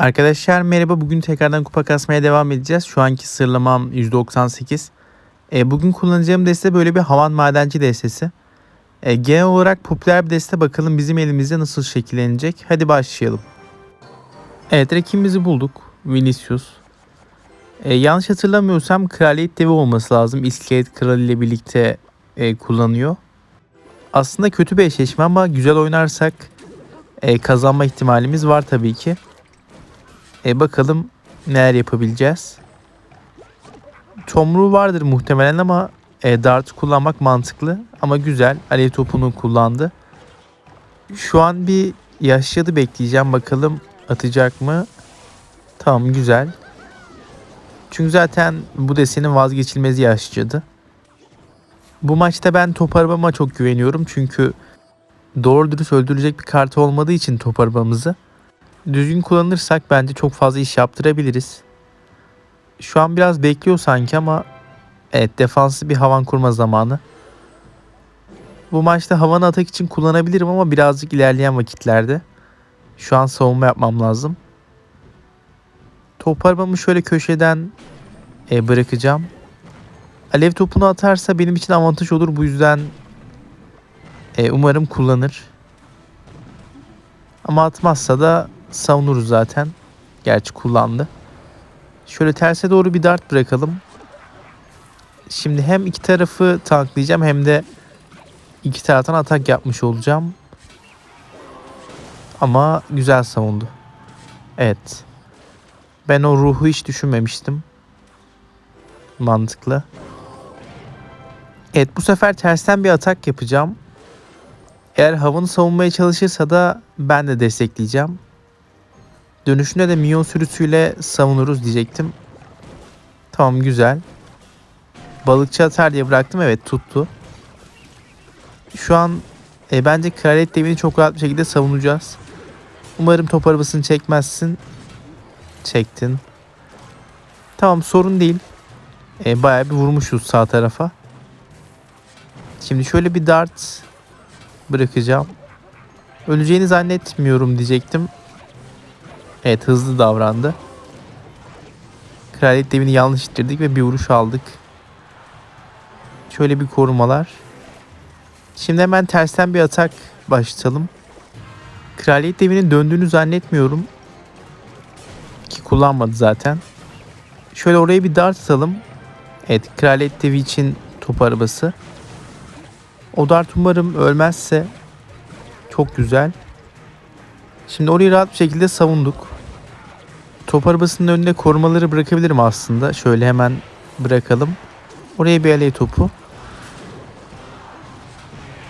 Arkadaşlar merhaba. Bugün tekrardan kupa kasmaya devam edeceğiz. Şu anki sırlamam %98. E, bugün kullanacağım deste böyle bir havan madenci destesi. E, genel olarak popüler bir deste bakalım bizim elimizde nasıl şekillenecek. Hadi başlayalım. Evet rakibimizi bulduk. Vinicius. E, yanlış hatırlamıyorsam kraliyet devi olması lazım. İskelet kralı ile birlikte e, kullanıyor. Aslında kötü bir eşleşme ama güzel oynarsak e, kazanma ihtimalimiz var tabii ki. E bakalım neler yapabileceğiz. Tomruğu vardır muhtemelen ama e, dart kullanmak mantıklı. Ama güzel. Alev topunu kullandı. Şu an bir yaşadı bekleyeceğim. Bakalım atacak mı? Tamam güzel. Çünkü zaten bu desenin vazgeçilmezi yaşadı. Bu maçta ben top arabama çok güveniyorum. Çünkü doğru dürüst öldürecek bir kartı olmadığı için top arabamızı düzgün kullanırsak bence çok fazla iş yaptırabiliriz. Şu an biraz bekliyor sanki ama evet defansı bir havan kurma zamanı. Bu maçta havanı atak için kullanabilirim ama birazcık ilerleyen vakitlerde. Şu an savunma yapmam lazım. Top arabamı şöyle köşeden e, bırakacağım. Alev topunu atarsa benim için avantaj olur. Bu yüzden e, umarım kullanır. Ama atmazsa da savunuruz zaten. Gerçi kullandı. Şöyle terse doğru bir dart bırakalım. Şimdi hem iki tarafı tanklayacağım hem de iki taraftan atak yapmış olacağım. Ama güzel savundu. Evet. Ben o ruhu hiç düşünmemiştim. Mantıklı. Evet bu sefer tersten bir atak yapacağım. Eğer havanı savunmaya çalışırsa da ben de destekleyeceğim. Dönüşünde de minyon sürüsüyle savunuruz diyecektim. Tamam güzel. Balıkçı atar diye bıraktım. Evet tuttu. Şu an e, bence kraliyet devini çok rahat bir şekilde savunacağız. Umarım top arabasını çekmezsin. Çektin. Tamam sorun değil. E, bayağı bir vurmuşuz sağ tarafa. Şimdi şöyle bir dart bırakacağım. Öleceğini zannetmiyorum diyecektim. Evet hızlı davrandı. Kraliyet devini yanlış ittirdik ve bir vuruş aldık. Şöyle bir korumalar. Şimdi hemen tersten bir atak başlatalım. Kraliyet devinin döndüğünü zannetmiyorum. Ki kullanmadı zaten. Şöyle oraya bir dart atalım. Evet kraliyet devi için top arabası. O dart umarım ölmezse çok güzel. Şimdi orayı rahat bir şekilde savunduk. Top arabasının önüne korumaları bırakabilirim aslında. Şöyle hemen bırakalım. Oraya bir aley topu.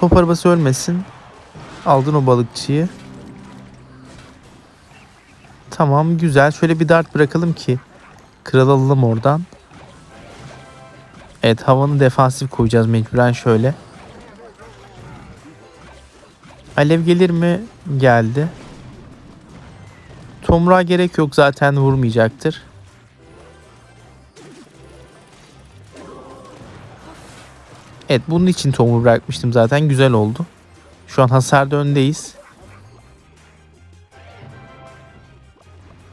Top arabası ölmesin. Aldın o balıkçıyı. Tamam güzel. Şöyle bir dart bırakalım ki kral alalım oradan. Evet havanı defansif koyacağız mecburen şöyle. Alev gelir mi? Geldi. Tomruğa gerek yok zaten vurmayacaktır. Evet bunun için tomruğu bırakmıştım zaten güzel oldu. Şu an hasarda öndeyiz.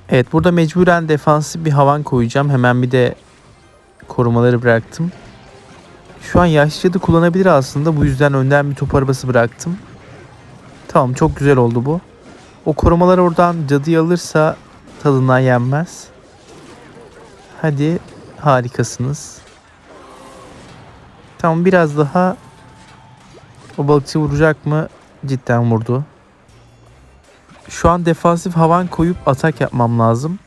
Evet burada mecburen defansı bir havan koyacağım. Hemen bir de korumaları bıraktım. Şu an yaşlı kullanabilir aslında. Bu yüzden önden bir top arabası bıraktım. Tamam çok güzel oldu bu. O korumalar oradan cadıyı alırsa tadından yenmez. Hadi harikasınız. Tamam biraz daha o balıkçı vuracak mı? Cidden vurdu. Şu an defansif havan koyup atak yapmam lazım.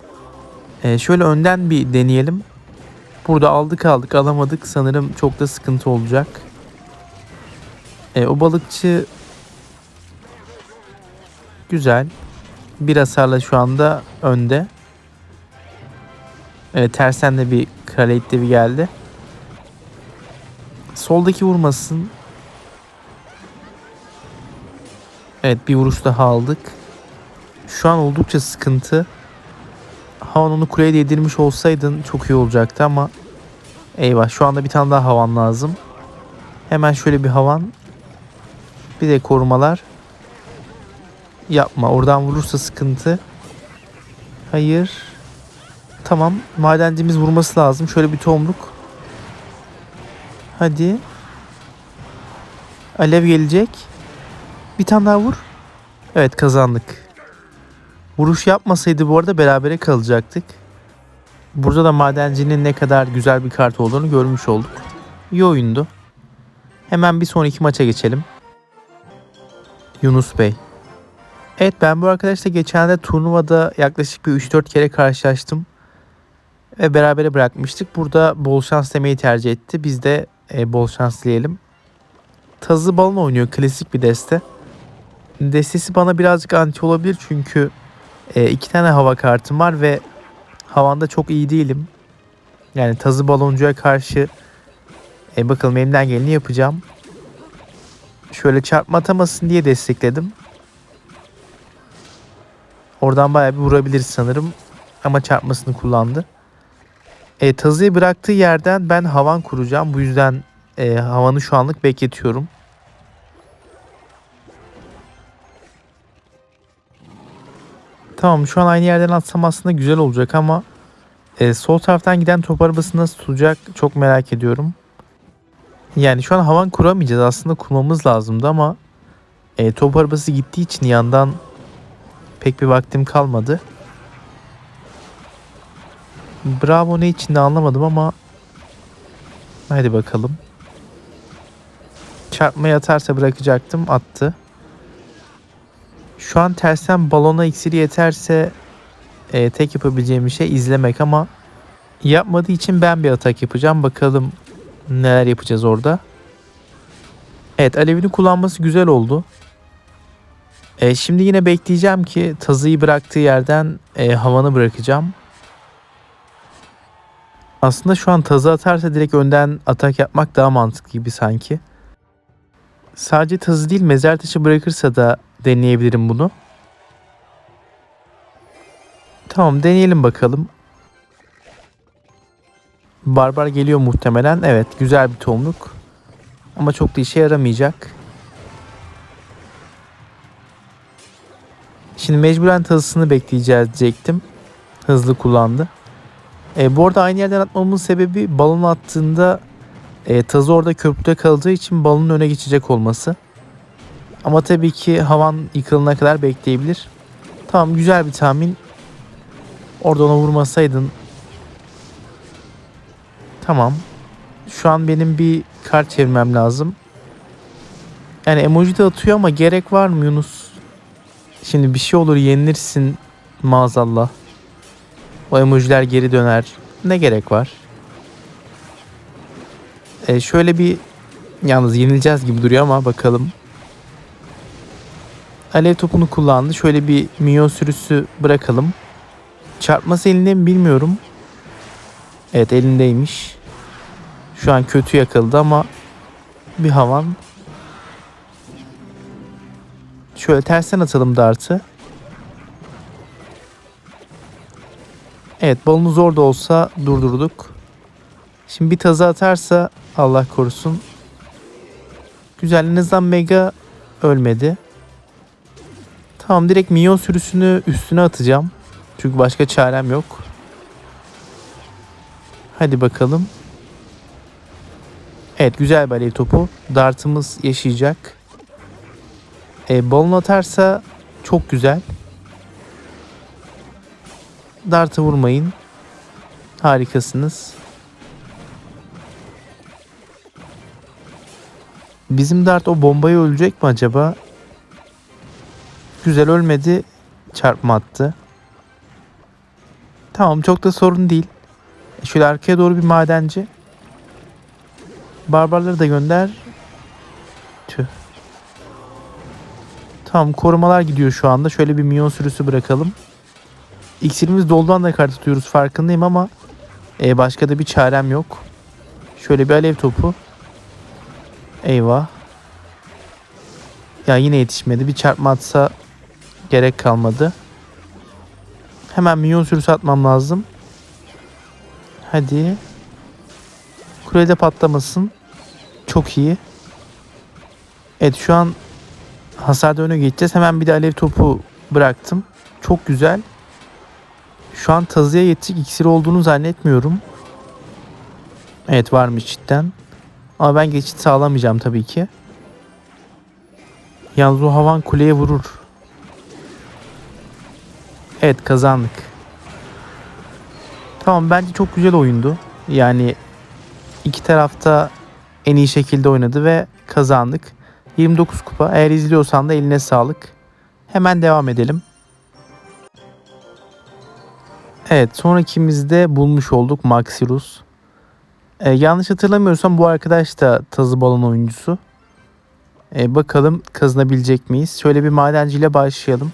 Ee, şöyle önden bir deneyelim. Burada aldık aldık alamadık. Sanırım çok da sıkıntı olacak. Ee, o balıkçı güzel. Bir hasarla şu anda önde. Evet tersen de bir kraliyet devi geldi. Soldaki vurmasın. Evet bir vuruş daha aldık. Şu an oldukça sıkıntı. Havan onu kuleye yedirmiş olsaydın çok iyi olacaktı ama eyvah şu anda bir tane daha havan lazım. Hemen şöyle bir havan. Bir de korumalar. Yapma oradan vurursa sıkıntı. Hayır. Tamam. Madencimiz vurması lazım. Şöyle bir tomruk. Hadi. Alev gelecek. Bir tane daha vur. Evet kazandık. Vuruş yapmasaydı bu arada berabere kalacaktık. Burada da madencinin ne kadar güzel bir kart olduğunu görmüş olduk. İyi oyundu. Hemen bir sonraki maça geçelim. Yunus Bey. Evet ben bu arkadaşla geçen de turnuvada yaklaşık bir 3-4 kere karşılaştım. Ve berabere bırakmıştık. Burada bol şans demeyi tercih etti. Biz de e, bol şans dileyelim. Tazı balon oynuyor. Klasik bir deste. Destesi bana birazcık anti olabilir çünkü e, iki tane hava kartım var ve havanda çok iyi değilim. Yani tazı baloncuya karşı e, bakalım elimden geleni yapacağım. Şöyle çarpma atamasın diye destekledim. Oradan bayağı bir vurabilir sanırım. Ama çarpmasını kullandı. E, tazıyı bıraktığı yerden ben havan kuracağım. Bu yüzden e, havanı şu anlık bekletiyorum. Tamam şu an aynı yerden atsam aslında güzel olacak ama e, sol taraftan giden top arabası nasıl tutacak çok merak ediyorum. Yani şu an havan kuramayacağız aslında kurmamız lazımdı ama e, top arabası gittiği için yandan pek bir vaktim kalmadı. Bravo ne için de anlamadım ama hadi bakalım. Çarpmaya atarsa bırakacaktım attı. Şu an tersten balona iksiri yeterse e, tek yapabileceğim bir şey izlemek ama yapmadığı için ben bir atak yapacağım. Bakalım neler yapacağız orada. Evet alevini kullanması güzel oldu. E, şimdi yine bekleyeceğim ki tazıyı bıraktığı yerden e, havanı bırakacağım. Aslında şu an tazı atarsa direkt önden atak yapmak daha mantıklı gibi sanki. Sadece tazı değil mezar taşı bırakırsa da deneyebilirim bunu. Tamam deneyelim bakalım. Barbar geliyor muhtemelen. Evet güzel bir tohumluk. Ama çok da işe yaramayacak. Şimdi mecburen tazısını bekleyeceğiz diyecektim. Hızlı kullandı. E, bu arada aynı yerden atmamın sebebi balon attığında e, tazı orada köprüde kalacağı için balonun öne geçecek olması. Ama tabii ki havan yıkılana kadar bekleyebilir. Tamam güzel bir tahmin. Orada ona vurmasaydın. Tamam. Şu an benim bir kart çevirmem lazım. Yani emoji de atıyor ama gerek var mı Yunus? Şimdi bir şey olur yenilirsin maazallah. O emojiler geri döner. Ne gerek var? E şöyle bir yalnız yenileceğiz gibi duruyor ama bakalım. Alev topunu kullandı. Şöyle bir minyon sürüsü bırakalım. Çarpması elinde mi bilmiyorum. Evet elindeymiş. Şu an kötü yakıldı ama bir havan. Şöyle tersten atalım dartı. Evet balonu zor da olsa durdurduk. Şimdi bir tazı atarsa Allah korusun. Güzel en azından Mega ölmedi. Tamam direkt minyon sürüsünü üstüne atacağım. Çünkü başka çarem yok. Hadi bakalım. Evet güzel bir alev topu. Dartımız yaşayacak. E, balon atarsa çok güzel. Dartı vurmayın. Harikasınız. Bizim Dart o bombayı ölecek mi acaba? Güzel ölmedi. Çarpma attı. Tamam çok da sorun değil. E, şöyle arkaya doğru bir madenci. Barbarları da gönder. Tamam korumalar gidiyor şu anda. Şöyle bir minyon sürüsü bırakalım. İksirimiz dolduğu da kart tutuyoruz farkındayım ama e, başka da bir çarem yok. Şöyle bir alev topu. Eyvah. Ya yine yetişmedi. Bir çarpma atsa gerek kalmadı. Hemen minyon sürüsü atmam lazım. Hadi. Kulede patlamasın. Çok iyi. Evet şu an hasarda öne geçeceğiz. Hemen bir de alev topu bıraktım. Çok güzel. Şu an tazıya yetecek iksir olduğunu zannetmiyorum. Evet varmış cidden. Ama ben geçit sağlamayacağım tabii ki. Yalnız o havan kuleye vurur. Evet kazandık. Tamam bence çok güzel oyundu. Yani iki tarafta en iyi şekilde oynadı ve kazandık. 29 kupa. Eğer izliyorsan da eline sağlık. Hemen devam edelim. Evet sonrakimizde bulmuş olduk Maxirus. Ee, yanlış hatırlamıyorsam bu arkadaş da tazı balon oyuncusu. Ee, bakalım kazanabilecek miyiz? Şöyle bir madenciyle başlayalım.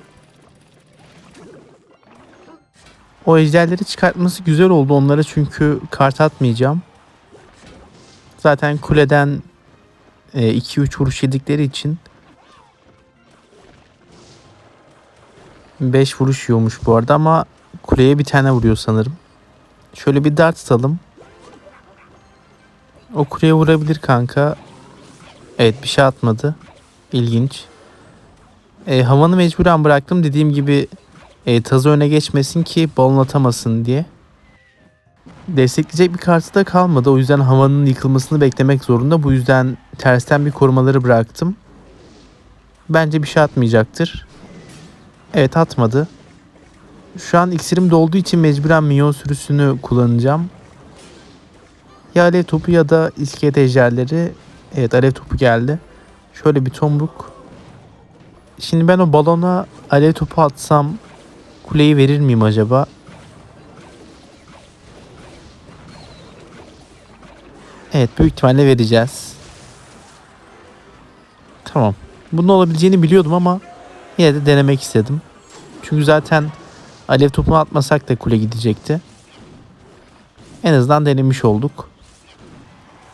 O ejderleri çıkartması güzel oldu onlara çünkü kart atmayacağım. Zaten kuleden 2-3 vuruş yedikleri için 5 vuruş yiyormuş bu arada ama kuleye bir tane vuruyor sanırım. Şöyle bir dart atalım. O kuleye vurabilir kanka. Evet bir şey atmadı. İlginç. E, havanı mecburen bıraktım. Dediğim gibi e, tazı öne geçmesin ki balon atamasın diye. Destekleyecek bir kartı da kalmadı. O yüzden havanın yıkılmasını beklemek zorunda. Bu yüzden tersten bir korumaları bıraktım. Bence bir şey atmayacaktır. Evet atmadı. Şu an iksirim dolduğu için mecburen minyon sürüsünü kullanacağım. Ya alev topu ya da iskelet ejderleri. Evet alev topu geldi. Şöyle bir tomruk. Şimdi ben o balona alev topu atsam kuleyi verir miyim acaba? Evet büyük ihtimalle vereceğiz. Tamam. Bunun olabileceğini biliyordum ama yine de denemek istedim. Çünkü zaten alev topunu atmasak da kule gidecekti. En azından denemiş olduk.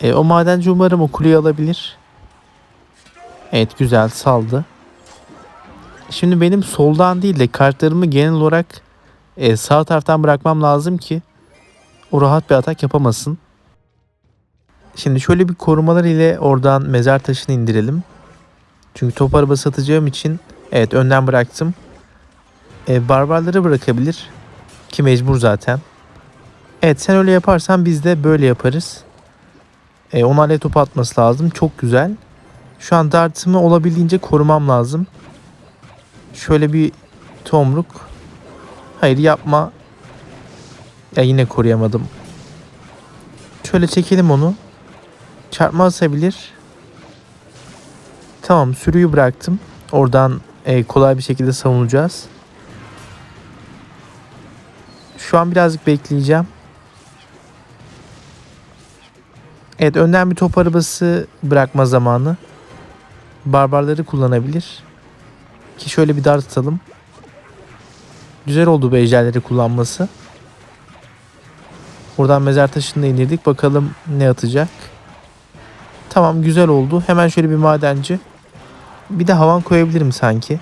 E, o madenci umarım o kuleyi alabilir. Evet güzel saldı. Şimdi benim soldan değil de kartlarımı genel olarak e, sağ taraftan bırakmam lazım ki o rahat bir atak yapamasın. Şimdi şöyle bir korumalar ile oradan mezar taşını indirelim. Çünkü top arabası atacağım için evet önden bıraktım. E, barbarları bırakabilir. Ki mecbur zaten. Evet sen öyle yaparsan biz de böyle yaparız. E, ona alev topu atması lazım. Çok güzel. Şu an dartımı olabildiğince korumam lazım. Şöyle bir tomruk. Hayır yapma. Ya yine koruyamadım. Şöyle çekelim onu. Çarpma asabilir. Tamam sürüyü bıraktım. Oradan e, kolay bir şekilde savunacağız. Şu an birazcık bekleyeceğim. Evet önden bir top arabası bırakma zamanı. Barbarları kullanabilir. Ki şöyle bir dart atalım. Güzel oldu bu ejderleri kullanması. Buradan mezar taşını da indirdik. Bakalım ne atacak. Tamam güzel oldu. Hemen şöyle bir madenci. Bir de havan koyabilirim sanki.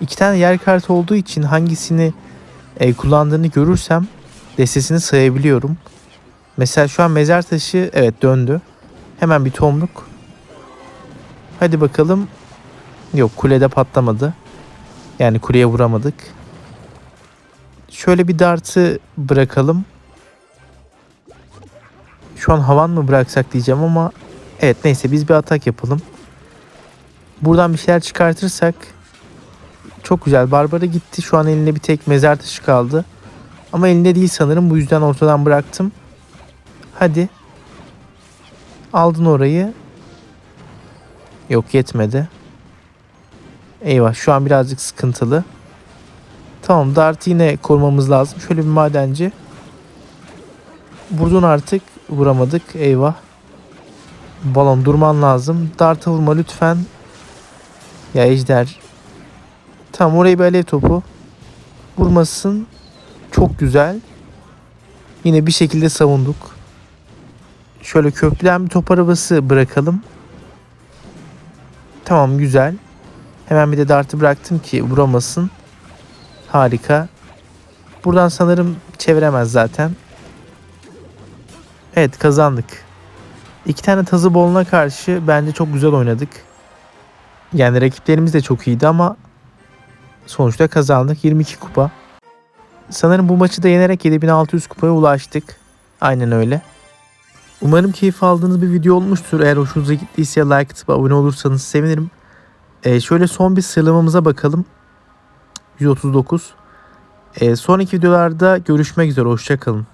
İki tane yer kartı olduğu için hangisini e, kullandığını görürsem destesini sayabiliyorum. Mesela şu an mezar taşı evet döndü. Hemen bir tomruk. Hadi bakalım. Yok kulede patlamadı. Yani kuleye vuramadık. Şöyle bir dartı bırakalım. Şu an havan mı bıraksak diyeceğim ama evet neyse biz bir atak yapalım. Buradan bir şeyler çıkartırsak çok güzel. Barbara gitti. Şu an elinde bir tek mezar taşı kaldı. Ama elinde değil sanırım. Bu yüzden ortadan bıraktım. Hadi. Aldın orayı. Yok yetmedi. Eyvah şu an birazcık sıkıntılı. Tamam Dart'ı yine korumamız lazım. Şöyle bir madenci. Vurdun artık. Vuramadık. Eyvah. Balon durman lazım. Dart'a vurma lütfen. Ya ejder. Tamam orayı bir alev topu. Vurmasın. Çok güzel. Yine bir şekilde savunduk. Şöyle köprüden bir top arabası bırakalım. Tamam güzel. Hemen bir de dartı bıraktım ki vuramasın. Harika. Buradan sanırım çeviremez zaten. Evet kazandık. İki tane tazı boluna karşı bence çok güzel oynadık. Yani rakiplerimiz de çok iyiydi ama sonuçta kazandık 22 kupa. Sanırım bu maçı da yenerek 7600 kupaya ulaştık. Aynen öyle. Umarım keyif aldığınız bir video olmuştur. Eğer hoşunuza gittiyse like atıp abone olursanız sevinirim. Ee, şöyle son bir sıralamamıza bakalım. 139. Ee, sonraki videolarda görüşmek üzere. Hoşçakalın.